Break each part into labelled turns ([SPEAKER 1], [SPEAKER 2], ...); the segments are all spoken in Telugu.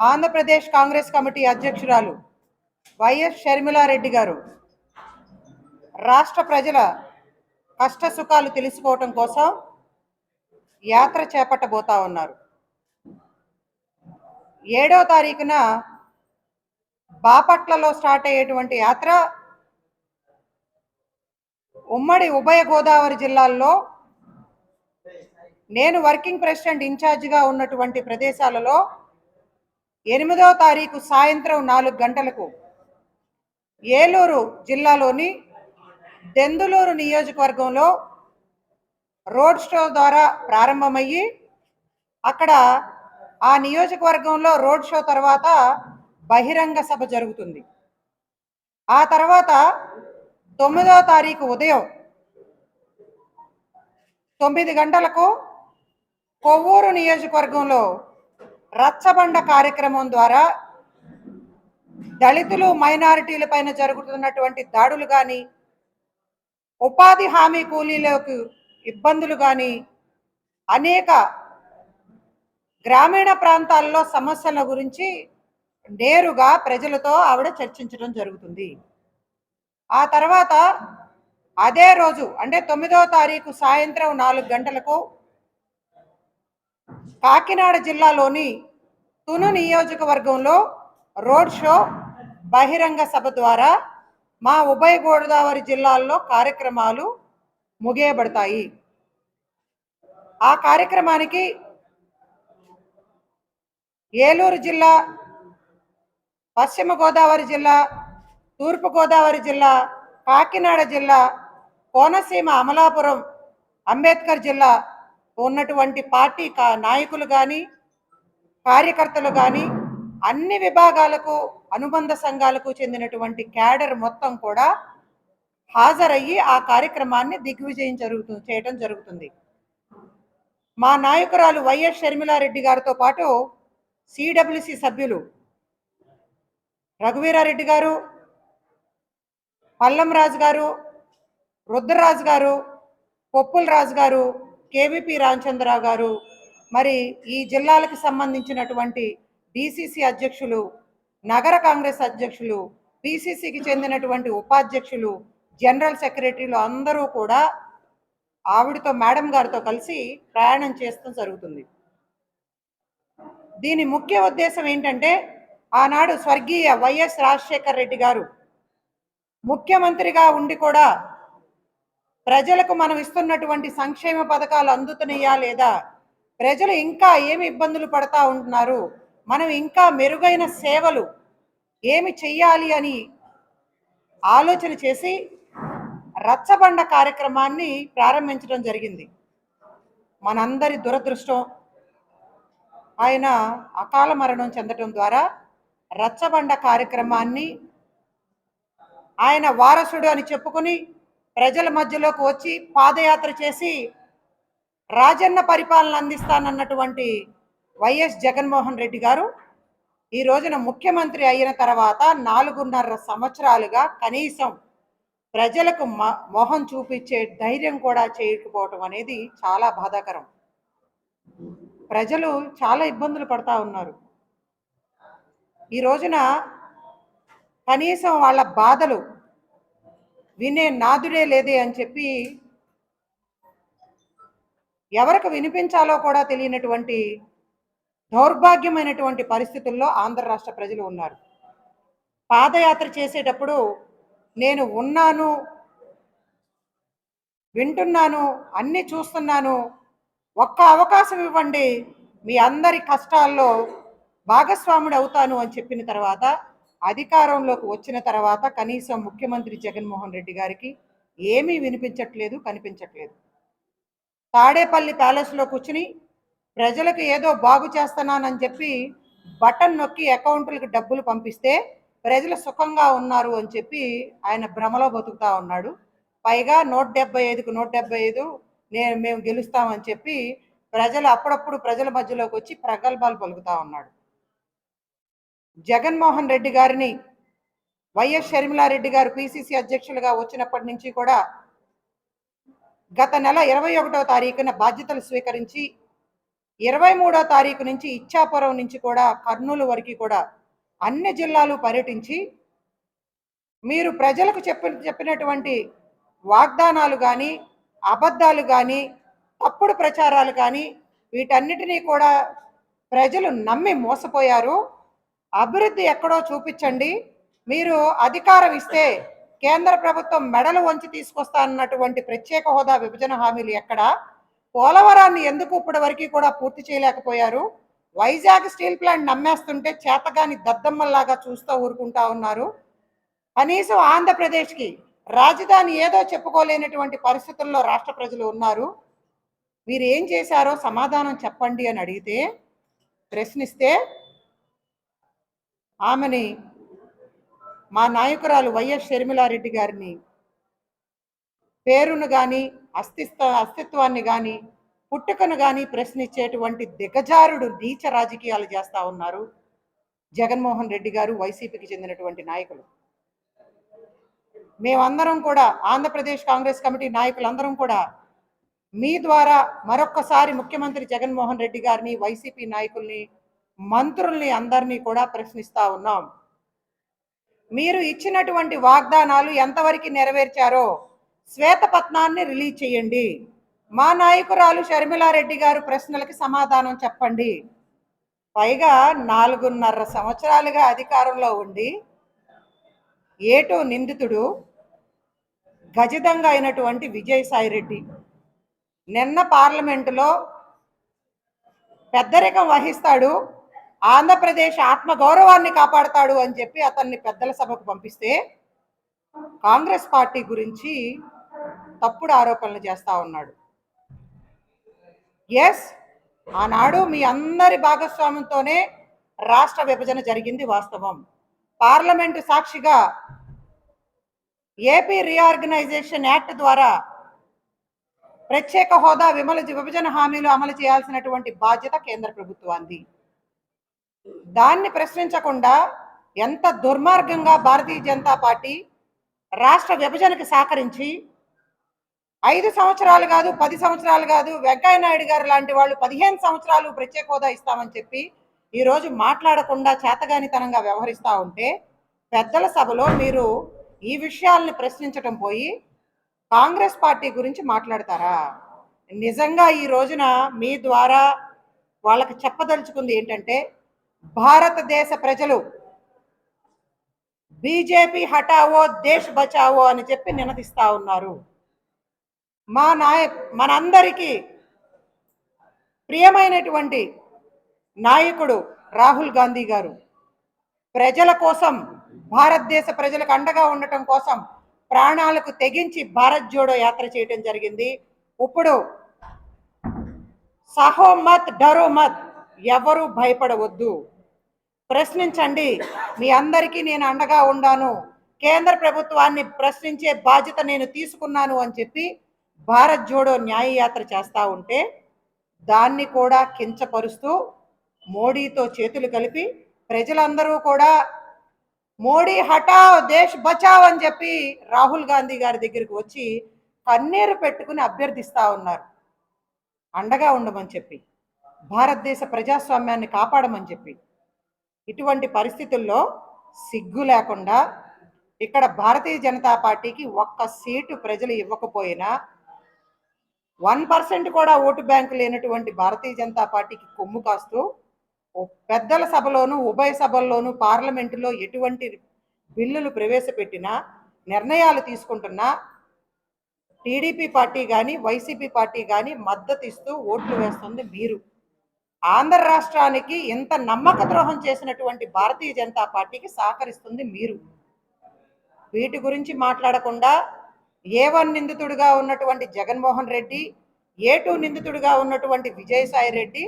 [SPEAKER 1] ఆంధ్రప్రదేశ్ కాంగ్రెస్ కమిటీ అధ్యక్షురాలు వైఎస్ షర్మిలారెడ్డి గారు రాష్ట్ర ప్రజల కష్ట సుఖాలు తెలుసుకోవటం కోసం యాత్ర చేపట్టబోతా ఉన్నారు. ఏడో తారీఖున బాపట్లలో స్టార్ట్ అయ్యేటువంటి యాత్ర ఉమ్మడి ఉభయ గోదావరి జిల్లాల్లో నేను వర్కింగ్ ప్రెసిడెంట్ ఇన్ఛార్జిగా ఉన్నటువంటి ప్రదేశాలలో ఎనిమిదో తారీఖు సాయంత్రం నాలుగు గంటలకు ఏలూరు జిల్లాలోని దెందులూరు నియోజకవర్గంలో రోడ్ షో ద్వారా ప్రారంభమయ్యి అక్కడ ఆ నియోజకవర్గంలో రోడ్ షో తర్వాత బహిరంగ సభ జరుగుతుంది. ఆ తర్వాత తొమ్మిదో తారీఖు ఉదయం తొమ్మిది గంటలకు కొవ్వూరు నియోజకవర్గంలో రచ్చబండ కార్యక్రమం ద్వారా దళితులు మైనారిటీల పైన జరుగుతున్నటువంటి దాడులు కానీ ఉపాధి హామీ కూలీలకు ఇబ్బందులు కానీ అనేక గ్రామీణ ప్రాంతాల్లో సమస్యల గురించి నేరుగా ప్రజలతో ఆవిడ చర్చించడం జరుగుతుంది. ఆ తర్వాత అదే రోజు అంటే తొమ్మిదవ తారీఖు సాయంత్రం నాలుగు గంటలకు కాకినాడ జిల్లాలోని తును నియోజకవర్గంలో రోడ్ షో బహిరంగ సభ ద్వారా మా ఉభయ గోదావరి జిల్లాల్లో కార్యక్రమాలు ముగియబడతాయి. ఆ కార్యక్రమానికి ఏలూరు జిల్లా పశ్చిమ గోదావరి జిల్లా తూర్పు గోదావరి జిల్లా కాకినాడ జిల్లా కోనసీమ అమలాపురం అంబేద్కర్ జిల్లా ఉన్నటువంటి పార్టీ కా- నాయకులు కానీ కార్యకర్తలు కానీ అన్ని విభాగాలకు అనుబంధ సంఘాలకు చెందినటువంటి క్యాడర్ మొత్తం కూడా హాజరయ్యి ఆ కార్యక్రమాన్ని దిగ్విజయం జరుగుతుంది చేయటం జరుగుతుంది. మా నాయకురాలు వైఎస్ షర్మిలారెడ్డి గారితో పాటు సిడబ్ల్యూసి సభ్యులు రఘువీరారెడ్డి గారు పల్లం రాజు గారు రుద్రరాజు గారు పొప్పుల రాజు గారు కేవీపీ రామచంద్రరావు గారు మరి ఈ జిల్లాలకు సంబంధించినటువంటి డిసిసి అధ్యక్షులు నగర కాంగ్రెస్ అధ్యక్షులు పిసిసికి చెందినటువంటి ఉపాధ్యక్షులు జనరల్ సెక్రటరీలు అందరూ కూడా ఆవిడతో మేడం గారితో కలిసి ప్రయాణం చేస్తూ జరుగుతుంది. దీని ముఖ్య ఉద్దేశం ఏంటంటే ఆనాడు స్వర్గీయ వైఎస్ రాజశేఖర్ రెడ్డి గారు ముఖ్యమంత్రిగా ఉండి కూడా ప్రజలకు మనం ఇస్తున్నటువంటి సంక్షేమ పథకాలు అందుతున్నాయా లేదా? ప్రజలు ఇంకా ఏమి ఇబ్బందులు పడతా ఉంటున్నారు? మనం ఇంకా మెరుగైన సేవలు ఏమి చెయ్యాలి అని ఆలోచన చేసి రచ్చబండ కార్యక్రమాన్ని ప్రారంభించడం జరిగింది. మనందరి దురదృష్టం ఆయన అకాల మరణం చెందటం ద్వారా రచ్చబండ కార్యక్రమాన్ని ఆయన వారసుడు అని చెప్పుకుని ప్రజల మధ్యలోకి వచ్చి పాదయాత్ర చేసి రాజన్న పరిపాలన అందిస్తానన్నటువంటి వైఎస్ జగన్మోహన్ రెడ్డి గారు ఈ రోజున ముఖ్యమంత్రి అయిన తర్వాత నాలుగున్నర సంవత్సరాలుగా కనీసం ప్రజలకు మ- మొహం చూపించే ధైర్యం కూడా చేయకపోవటం అనేది చాలా బాధాకరం. ప్రజలు చాలా ఇబ్బందులు పడతా ఉన్నారు. ఈ రోజున కనీసం వాళ్ళ బాధలు వినే నాదుడే లేదే అని చెప్పి ఎవరికి వినిపించాలో కూడా తెలియనటువంటి దౌర్భాగ్యమైనటువంటి పరిస్థితుల్లో ఆంధ్ర రాష్ట్ర ప్రజలు ఉన్నారు. పాదయాత్ర చేసేటప్పుడు నేను ఉన్నాను వింటున్నాను అన్ని చూస్తున్నాను ఒక్క అవకాశం ఇవ్వండి మీ అందరి కష్టాల్లో భాగస్వాముడు అవుతాను అని చెప్పిన తర్వాత అధికారంలోకి వచ్చిన తర్వాత కనీసం ముఖ్యమంత్రి జగన్మోహన్ రెడ్డి గారికి ఏమీ వినిపించట్లేదు కనిపించట్లేదు. తాడేపల్లి ప్యాలెస్లో కూర్చుని ప్రజలకు ఏదో బాగు చేస్తున్నానని చెప్పి బటన్ నొక్కి అకౌంట్లకు డబ్బులు పంపిస్తే ప్రజలు సుఖంగా ఉన్నారు అని చెప్పి ఆయన భ్రమలో బతుకుతా ఉన్నాడు. పైగా నూట డెబ్బై ఐదుకు నూట డెబ్బై ఐదు నేను మేము గెలుస్తామని చెప్పి ప్రజలు అప్పుడప్పుడు ప్రజల మధ్యలోకి వచ్చి ప్రగల్భాలు పలుకుతా ఉన్నాడు. జగన్మోహన్ రెడ్డి గారిని వైఎస్ షర్మిలారెడ్డి గారు పిసిసి అధ్యక్షులుగా వచ్చినప్పటి నుంచి కూడా గత నెల ఇరవై ఒకటో తారీఖున బాధ్యతలు స్వీకరించి ఇరవై మూడో తారీఖు నుంచి ఇచ్చాపురం నుంచి కూడా కర్నూలు వరకు కూడా అన్ని జిల్లాలు పర్యటించి మీరు ప్రజలకు చెప్పిన చెప్పినటువంటి వాగ్దానాలు కానీ అబద్ధాలు కానీ తప్పుడు ప్రచారాలు కానీ వీటన్నిటినీ కూడా ప్రజలు నమ్మి మోసపోయారు. అభివృద్ధి ఎక్కడో చూపించండి. మీరు అధికారం ఇస్తే కేంద్ర ప్రభుత్వం మెడలు వంచి తీసుకొస్తా అన్నటువంటి ప్రత్యేక హోదా విభజన హామీలు ఎక్కడ? పోలవరాన్ని ఎందుకు ఇప్పటి వరకు కూడా పూర్తి చేయలేకపోయారు? వైజాగ్ స్టీల్ ప్లాంట్ నమ్మేస్తుంటే చేతగాని దద్దమ్మల్లాగా చూస్తూ ఊరుకుంటా ఉన్నారు. కనీసం ఆంధ్రప్రదేశ్కి రాజధాని ఏదో చెప్పుకోలేనటువంటి పరిస్థితుల్లో రాష్ట్ర ప్రజలు ఉన్నారు. మీరు ఏం చేశారో సమాధానం చెప్పండి అని అడిగితే ప్రశ్నిస్తే ఆమెని మా నాయకురాలు వైఎస్ షర్మిలారెడ్డి గారిని పేరును కానీ అస్తిత్వ అస్తిత్వాన్ని కానీ పుట్టుకను కానీ ప్రశ్నించేటువంటి దిగజారుడు నీచ రాజకీయాలు చేస్తా ఉన్నారు జగన్మోహన్ రెడ్డి గారు వైసీపీకి చెందినటువంటి నాయకులు. మేమందరం కూడా ఆంధ్రప్రదేశ్ కాంగ్రెస్ కమిటీ నాయకులందరం కూడా మీ ద్వారా మరొక్కసారి ముఖ్యమంత్రి జగన్మోహన్ రెడ్డి గారిని వైసీపీ నాయకుల్ని మంత్రుల్ని అందరినీ కూడా ప్రశ్నిస్తా ఉన్నాం. మీరు ఇచ్చినటువంటి వాగ్దానాలు ఎంతవరకు నెరవేర్చారో శ్వేతపత్నాన్ని రిలీజ్ చేయండి. మా నాయకురాలు షర్మిలారెడ్డి గారు ప్రశ్నలకి సమాధానం చెప్పండి. పైగా నాలుగున్నర సంవత్సరాలుగా అధికారంలో ఉండి ఏటో నిందితుడు గజితంగా అయినటువంటి విజయసాయి రెడ్డి. నిన్న పార్లమెంటులో పెద్దరికం వహిస్తాడు. ఆంధ్రప్రదేశ్ ఆత్మ గౌరవాన్ని కాపాడతాడు అని చెప్పి అతన్ని పెద్దల సభకు పంపిస్తే కాంగ్రెస్ పార్టీ గురించి తప్పుడు ఆరోపణలు చేస్తా ఉన్నాడు. ఎస్ ఆనాడు మీ అందరి భాగస్వామ్యంతోనే రాష్ట్ర విభజన జరిగింది వాస్తవం. పార్లమెంటు సాక్షిగా ఏపీ రీఆర్గనైజేషన్ యాక్ట్ ద్వారా ప్రత్యేక హోదా విమల విభజన హామీలు అమలు చేయాల్సినటువంటి బాధ్యత కేంద్ర ప్రభుత్వాన్ని దాన్ని ప్రశ్నించకుండా ఎంత దుర్మార్గంగా భారతీయ జనతా పార్టీ రాష్ట్ర విభజనకు సహకరించి ఐదు సంవత్సరాలు కాదు పది సంవత్సరాలు కాదు వెంకయ్య నాయుడు గారు లాంటి వాళ్ళు పదిహేను సంవత్సరాలు ప్రత్యేక హోదా ఇస్తామని చెప్పి ఈరోజు మాట్లాడకుండా చేతగానితనంగా వ్యవహరిస్తూ ఉంటే పెద్దల సభలో మీరు ఈ విషయాల్ని ప్రశ్నించటం పోయి కాంగ్రెస్ పార్టీ గురించి మాట్లాడతారా? నిజంగా ఈ రోజున మీ ద్వారా వాళ్ళకి చెప్పదలుచుకుంది ఏంటంటే భారతదేశ ప్రజలు బీజేపీ హటావో దేశ్ బచావో అని చెప్పి నినదిస్తా ఉన్నారు. మా నాయ మనందరికీ ప్రియమైనటువంటి నాయకుడు రాహుల్ గాంధీ గారు ప్రజల కోసం భారతదేశ ప్రజలకు అండగా ఉండటం కోసం ప్రాణాలకు తెగించి భారత్ జోడో యాత్ర చేయటం జరిగింది. ఇప్పుడు సహో మత్ డరో మత్ ఎవరు భయపడవద్దు. ప్రశ్నించండి. మీ అందరికీ నేను అండగా ఉండాను. కేంద్ర ప్రభుత్వాన్ని ప్రశ్నించే బాధ్యత నేను తీసుకున్నాను అని చెప్పి భారత్ జోడో న్యాయయాత్ర చేస్తూ ఉంటే దాన్ని కూడా కించపరుస్తూ మోడీతో చేతులు కలిపి ప్రజలందరూ కూడా మోడీ హఠావ్ దేశ్ బచావ్ అని చెప్పి రాహుల్ గాంధీ గారి దగ్గరికి వచ్చి కన్నీరు పెట్టుకుని అభ్యర్థిస్తూ ఉన్నారు. అండగా ఉండమని చెప్పి భారతదేశ ప్రజాస్వామ్యాన్ని కాపాడమని చెప్పి ఇటువంటి పరిస్థితుల్లో సిగ్గు లేకుండా ఇక్కడ భారతీయ జనతా పార్టీకి ఒక్క సీటు ప్రజలు ఇవ్వకపోయినా వన్ పర్సెంట్ కూడా ఓటు బ్యాంకు లేనటువంటి భారతీయ జనతా పార్టీకి కొమ్ము కాస్తూ పెద్దల సభలోను ఉభయ సభల్లోనూ పార్లమెంటులో ఎటువంటి బిల్లులు ప్రవేశపెట్టినా నిర్ణయాలు తీసుకుంటున్నా టీడీపీ పార్టీ కానీ వైసీపీ పార్టీ కానీ మద్దతు ఇస్తూ ఓట్లు వేస్తుంది మీరు. ఆంధ్ర రాష్ట్రానికి ఇంత నమ్మక ద్రోహం చేసినటువంటి భారతీయ జనతా పార్టీకి సహకరిస్తుంది మీరు. వీటి గురించి మాట్లాడకుండా ఏ వన్ నిందితుడిగా ఉన్నటువంటి జగన్మోహన్ రెడ్డి ఏ టూ నిందితుడిగా ఉన్నటువంటి విజయసాయి రెడ్డి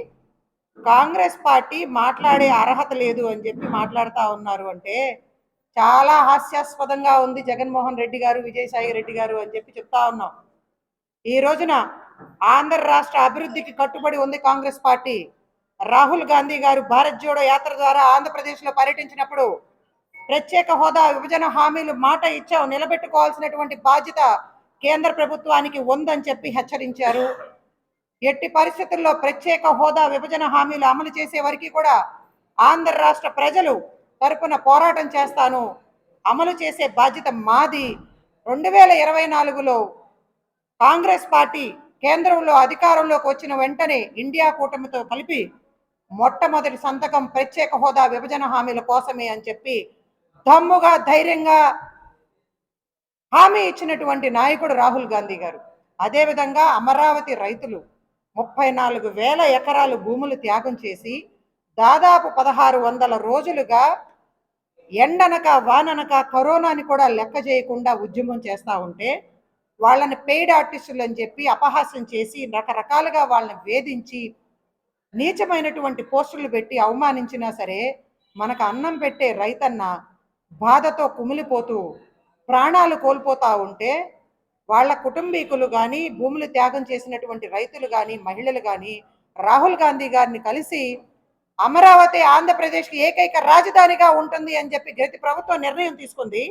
[SPEAKER 1] కాంగ్రెస్ పార్టీ మాట్లాడే అర్హత లేదు అని చెప్పి మాట్లాడుతూ ఉన్నారు అంటే చాలా హాస్యాస్పదంగా ఉంది జగన్మోహన్ రెడ్డి గారు విజయసాయి రెడ్డి గారు అని చెప్పి చెప్తా ఉన్నాం. ఈ రోజున ఆంధ్ర రాష్ట్ర అభివృద్ధికి కట్టుబడి ఉంది కాంగ్రెస్ పార్టీ. రాహుల్ గాంధీ గారు భారత్ జోడో యాత్ర ద్వారా ఆంధ్రప్రదేశ్లో పర్యటించినప్పుడు ప్రత్యేక హోదా విభజన హామీలు మాట ఇచ్చాం నిలబెట్టుకోవాల్సినటువంటి బాధ్యత కేంద్ర ప్రభుత్వానికి ఉందని చెప్పి హెచ్చరించారు. ఎట్టి పరిస్థితుల్లో ప్రత్యేక హోదా విభజన హామీలు అమలు చేసే వరకు కూడా ఆంధ్ర రాష్ట్ర ప్రజలు తరపున పోరాటం చేస్తాను. అమలు చేసే బాధ్యత మాది. రెండు వేల ఇరవై నాలుగులో కాంగ్రెస్ పార్టీ కేంద్రంలో అధికారంలోకి వచ్చిన వెంటనే ఇండియా కూటమితో కలిపి మొట్టమొదటి సంతకం ప్రత్యేక హోదా విభజన హామీల కోసమే అని చెప్పి దమ్ముగా ధైర్యంగా హామీ ఇచ్చినటువంటి నాయకుడు రాహుల్ గాంధీ గారు. అదేవిధంగా అమరావతి రైతులు ముప్పై నాలుగు వేల ఎకరాలు భూములు త్యాగం చేసి దాదాపు పదహారు వందల రోజులుగా ఎండనక వాననక కరోనాని కూడా లెక్క చేయకుండా ఉద్యమం చేస్తూ ఉంటే వాళ్ళని పెయిడ్ ఆర్టిస్టులు అని చెప్పి అపహాస్యం చేసి రకరకాలుగా వాళ్ళని వేధించి నీచమైనటువంటి పోస్టులు పెట్టి అవమానించినా సరే మనకు అన్నం పెట్టే రైతన్న బాధతో కుమిలిపోతూ ప్రాణాలు కోల్పోతా ఉంటే వాళ్ళ కుటుంబీకులు కానీ భూములు త్యాగం చేసినటువంటి రైతులు కానీ మహిళలు కానీ రాహుల్ గాంధీ గారిని కలిసి అమరావతి ఆంధ్రప్రదేశ్కి ఏకైక రాజధానిగా ఉంటుంది అని చెప్పి గతి ప్రభుత్వం నిర్ణయం తీసుకుంది.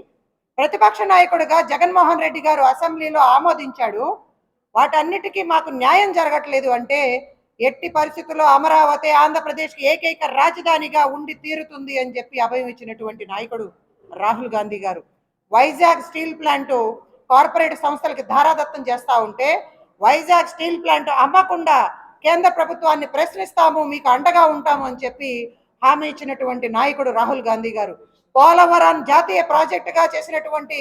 [SPEAKER 1] ప్రతిపక్ష నాయకుడిగా జగన్మోహన్ రెడ్డి గారు అసెంబ్లీలో ఆమోదించాడు. వాటన్నిటికీ మాకు న్యాయం జరగట్లేదు అంటే ఎట్టి పరిస్థితుల్లో అమరావతి ఆంధ్రప్రదేశ్కి ఏకైక రాజధానిగా ఉండి తీరుతుంది అని చెప్పి అభయం ఇచ్చినటువంటి నాయకుడు రాహుల్ గాంధీ గారు. వైజాగ్ స్టీల్ ప్లాంట్ కార్పొరేట్ సంస్థలకి ధారాదత్తం చేస్తా ఉంటే వైజాగ్ స్టీల్ ప్లాంట్ అమ్మకుండా కేంద్ర ప్రభుత్వాన్ని ప్రశ్నిస్తాము మీకు అండగా ఉంటాము అని చెప్పి హామీ ఇచ్చినటువంటి నాయకుడు రాహుల్ గాంధీ గారు. పోలవరం జాతీయ ప్రాజెక్టుగా చేసినటువంటి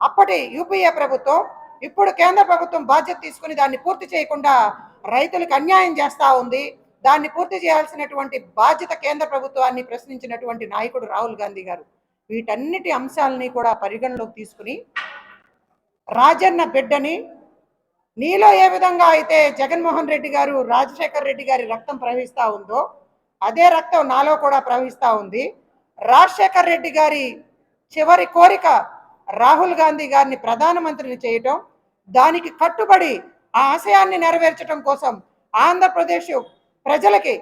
[SPEAKER 1] అప్పటి యూపీఏ ప్రభుత్వం ఇప్పుడు కేంద్ర ప్రభుత్వం బాధ్యత తీసుకుని దాన్ని పూర్తి చేయకుండా రైతులకు అన్యాయం చేస్తూ ఉంది. దాన్ని పూర్తి చేయాల్సినటువంటి బాధ్యత కేంద్ర ప్రభుత్వాన్ని ప్రశ్నించినటువంటి నాయకుడు రాహుల్ గాంధీ గారు. వీటన్నిటి అంశాలని కూడా పరిగణలోకి తీసుకుని రాజన్న బిడ్డని నీలో ఏ విధంగా అయితే జగన్మోహన్ రెడ్డి గారు రాజశేఖర్ రెడ్డి గారి రక్తం ప్రవహిస్తూ ఉందో అదే రక్తం నాలో కూడా ప్రవహిస్తూ ఉంది. రాజశేఖర్ రెడ్డి గారి చివరి కోరిక రాహుల్ గాంధీ గారిని ప్రధానమంత్రిని చేయటం దానికి కట్టుబడి ఆ ఆశయాన్ని నెరవేర్చడం కోసం ఆంధ్రప్రదేశ్ ప్రజలకి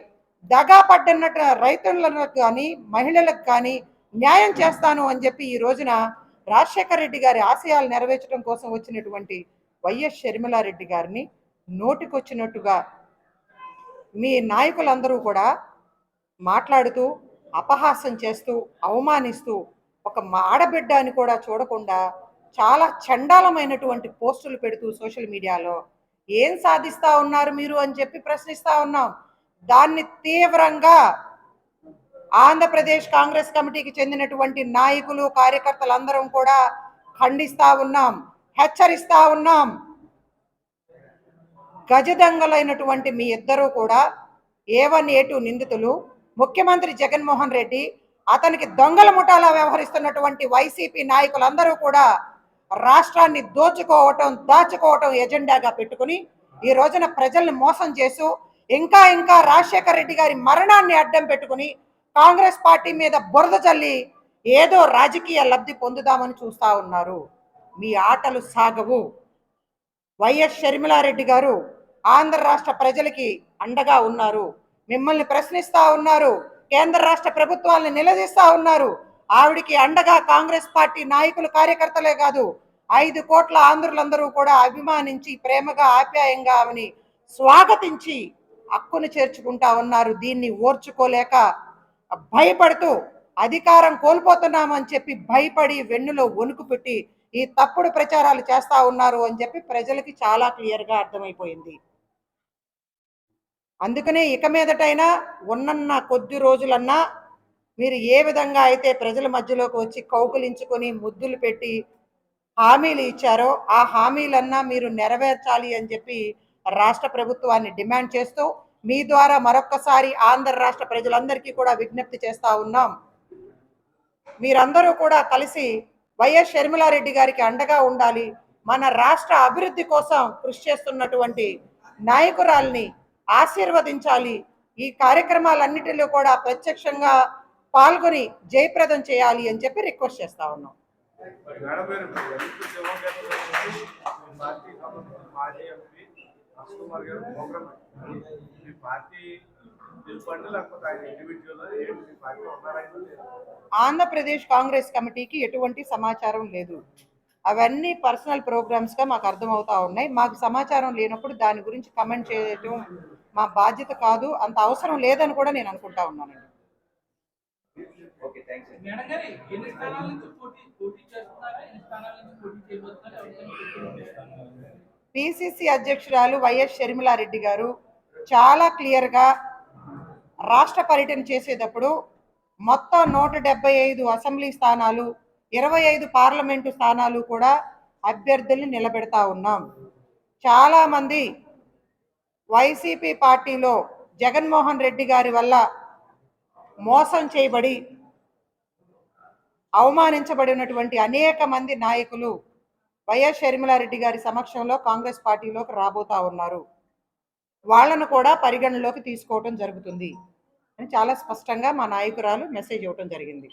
[SPEAKER 1] దగా పడ్డన్నట్టు రైతులకు కానీ మహిళలకు కానీ న్యాయం చేస్తాను అని చెప్పి ఈ రోజున రాజశేఖర రెడ్డి గారి ఆశయాలు నెరవేర్చడం కోసం వచ్చినటువంటి వైఎస్ షర్మిలారెడ్డి గారిని నోటికొచ్చినట్టుగా మీ నాయకులందరూ కూడా మాట్లాడుతూ అపహాసం చేస్తూ అవమానిస్తూ ఒక ఆడబిడ్డ అని కూడా చూడకుండా చాలా చండాలమైనటువంటి పోస్టులు పెడుతూ సోషల్ మీడియాలో ఏం సాధిస్తా ఉన్నారు మీరు అని చెప్పి ప్రశ్నిస్తా ఉన్నాం. దాన్ని తీవ్రంగా ఆంధ్రప్రదేశ్ కాంగ్రెస్ కమిటీకి చెందినటువంటి నాయకులు కార్యకర్తలందరం కూడా ఖండిస్తా ఉన్నాం హెచ్చరిస్తా ఉన్నాం. గజదంగలైనటువంటి మీ ఇద్దరూ కూడా ఏ వన్ ఏ టూ నిందితులు? ముఖ్యమంత్రి జగన్మోహన్ రెడ్డి అతనికి దొంగల ముఠాలా వ్యవహరిస్తున్నటువంటి వైసీపీ నాయకులందరూ కూడా రాష్ట్రాన్ని దోచుకోవటం దాచుకోవటం ఎజెండాగా పెట్టుకుని ఈ రోజున ప్రజల్ని మోసం చేస్తూ ఇంకా ఇంకా రాజశేఖర రెడ్డి గారి మరణాన్ని అడ్డం పెట్టుకుని కాంగ్రెస్ పార్టీ మీద బురద చల్లి ఏదో రాజకీయ లబ్ధి పొందుదామని చూస్తా ఉన్నారు. మీ ఆటలు సాగవు. వైఎస్ షర్మిలారెడ్డి గారు ఆంధ్ర రాష్ట్ర ప్రజలకి అండగా ఉన్నారు. మిమ్మల్ని ప్రశ్నిస్తా ఉన్నారు. కేంద్ర రాష్ట్ర ప్రభుత్వాలను నిలదీస్తా ఉన్నారు. ఆవిడికి అండగా కాంగ్రెస్ పార్టీ నాయకులు కార్యకర్తలే కాదు ఐదు కోట్ల ఆంధ్రులందరూ కూడా అభిమానించి ప్రేమగా ఆప్యాయంగా ఆమెని స్వాగతించి హక్కును చేర్చుకుంటా ఉన్నారు. దీన్ని ఓర్చుకోలేక భయపడుతూ అధికారం కోల్పోతున్నామని చెప్పి భయపడి వెన్నులో వణుకు పెట్టి ఈ తప్పుడు ప్రచారాలు చేస్తా ఉన్నారు అని చెప్పి ప్రజలకి చాలా క్లియర్గా అర్థమైపోయింది. అందుకనే ఇక మీదటైనా ఉన్నన్న కొద్ది రోజులన్నా మీరు ఏ విధంగా అయితే ప్రజల మధ్యలోకి వచ్చి కౌకులించుకొని ముద్దులు పెట్టి హామీలు ఇచ్చారో ఆ హామీలన్నా మీరు నెరవేర్చాలి అని చెప్పి రాష్ట్ర ప్రభుత్వాన్ని డిమాండ్ చేస్తూ మీ ద్వారా మరొక్కసారి ఆంధ్ర రాష్ట్ర ప్రజలందరికీ కూడా విజ్ఞప్తి చేస్తా ఉన్నాం. మీరందరూ కూడా కలిసి వైఎస్ షర్మిలారెడ్డి గారికి అండగా ఉండాలి. మన రాష్ట్ర అభివృద్ధి కోసం కృషి చేస్తున్నటువంటి నాయకురాల్ని ఆశీర్వదించాలి. ఈ కార్యక్రమాలన్నిటిలో కూడా ప్రత్యక్షంగా పాల్గొని జయప్రదం చేయాలి అని చెప్పి రిక్వెస్ట్ చేస్తా ఉన్నాం? ఆంధ్రప్రదేశ్ కాంగ్రెస్ కమిటీకి ఎటువంటి సమాచారం లేదు. అవన్నీ పర్సనల్ ప్రోగ్రామ్స్గా మాకు అర్థమవుతా ఉన్నాయి. మాకు సమాచారం లేనప్పుడు దాని గురించి కమెంట్ చేయడం మా బాధ్యత కాదు. అంత అవసరం లేదని కూడా నేను అనుకుంటా ఉన్నానండి.
[SPEAKER 2] మేడం గారు ఎన్ని స్థానాల నుంచి పోటీ పోటీ చేస్తున్నారా? ఎన్ని స్థానాల నుంచి పోటీ చేయబోతున్నారా? ఎవరికైనా
[SPEAKER 1] పిసిసి అధ్యక్షురాలు వైఎస్ షర్మిలారెడ్డి గారు చాలా క్లియర్గా రాష్ట్ర పర్యటన చేసేటప్పుడు మొత్తం నూట డెబ్బై ఐదు అసెంబ్లీ స్థానాలు ఇరవై ఐదు పార్లమెంటు స్థానాలు కూడా అభ్యర్థుల్ని నిలబెడతా ఉన్నాం. చాలామంది వైసీపీ పార్టీలో జగన్మోహన్ రెడ్డి గారి వల్ల మోసం చేయబడి అవమానించబడినటువంటి అనేక మంది నాయకులు వైఎస్ షర్మిలారెడ్డి గారి సమక్షంలో కాంగ్రెస్ పార్టీలోకి రాబోతా ఉన్నారు. వాళ్ళను కూడా పరిగణలోకి తీసుకోవటం జరుగుతుంది. అని చాలా స్పష్టంగా మా నాయకురాలు మెసేజ్ ఇవ్వటం జరిగింది.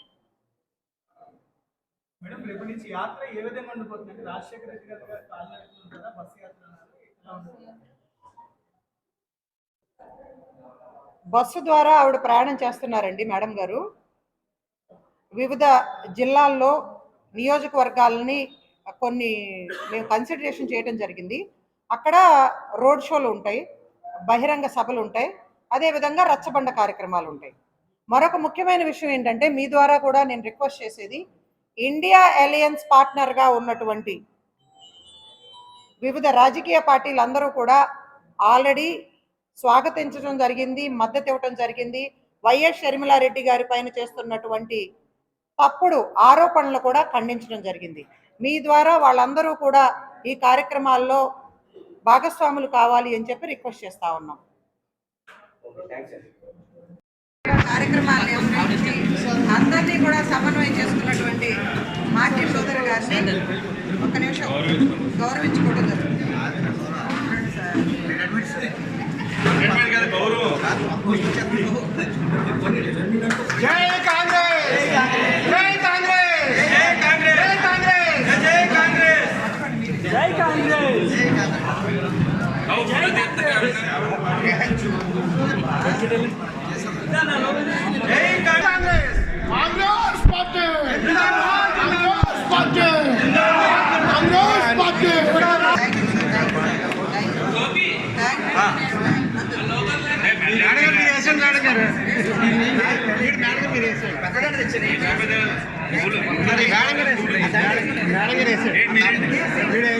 [SPEAKER 2] బస్సు
[SPEAKER 1] ద్వారా ఆవిడ ప్రయాణం చేస్తున్నారండి మేడం గారు. వివిధ జిల్లాల్లో నియోజకవర్గాలని కొన్ని మేము కన్సిడరేషన్ చేయడం జరిగింది. అక్కడ రోడ్ షోలు ఉంటాయి బహిరంగ సభలు ఉంటాయి అదేవిధంగా రచ్చబండ కార్యక్రమాలు ఉంటాయి. మరొక ముఖ్యమైన విషయం ఏంటంటే మీ ద్వారా కూడా నేను రిక్వెస్ట్ చేసేది ఇండియా అలయన్స్ పార్ట్నర్గా ఉన్నటువంటి వివిధ రాజకీయ పార్టీలు అందరూ కూడా ఆల్రెడీ స్వాగతించడం జరిగింది మద్దతు ఇవ్వటం జరిగింది. వైఎస్ షర్మిలారెడ్డి గారి పైన చేస్తున్నటువంటి తప్పుడు ఆరోపణలు కూడా ఖండించడం జరిగింది. మీ ద్వారా వాళ్ళందరూ కూడా ఈ కార్యక్రమాల్లో భాగస్వాములు కావాలి అని చెప్పి రిక్వెస్ట్ చేస్తా ఉన్నాం. కార్యక్రమాలు అందరినీ కూడా సమన్వయం చేసుకున్నటువంటి మాజీ సోదరు గారిని ఒక నిమిషం గౌరవించుకోవడం జరుగుతుంది.
[SPEAKER 3] జై కాంగ్రెస్ జై కాంగ్రెస్ జై కాంగ్రెస్ జై కాంగ్రెస్ జై Congress Congress party Congress party Congress party madam గారు మీరు వేసండి మేడం గారు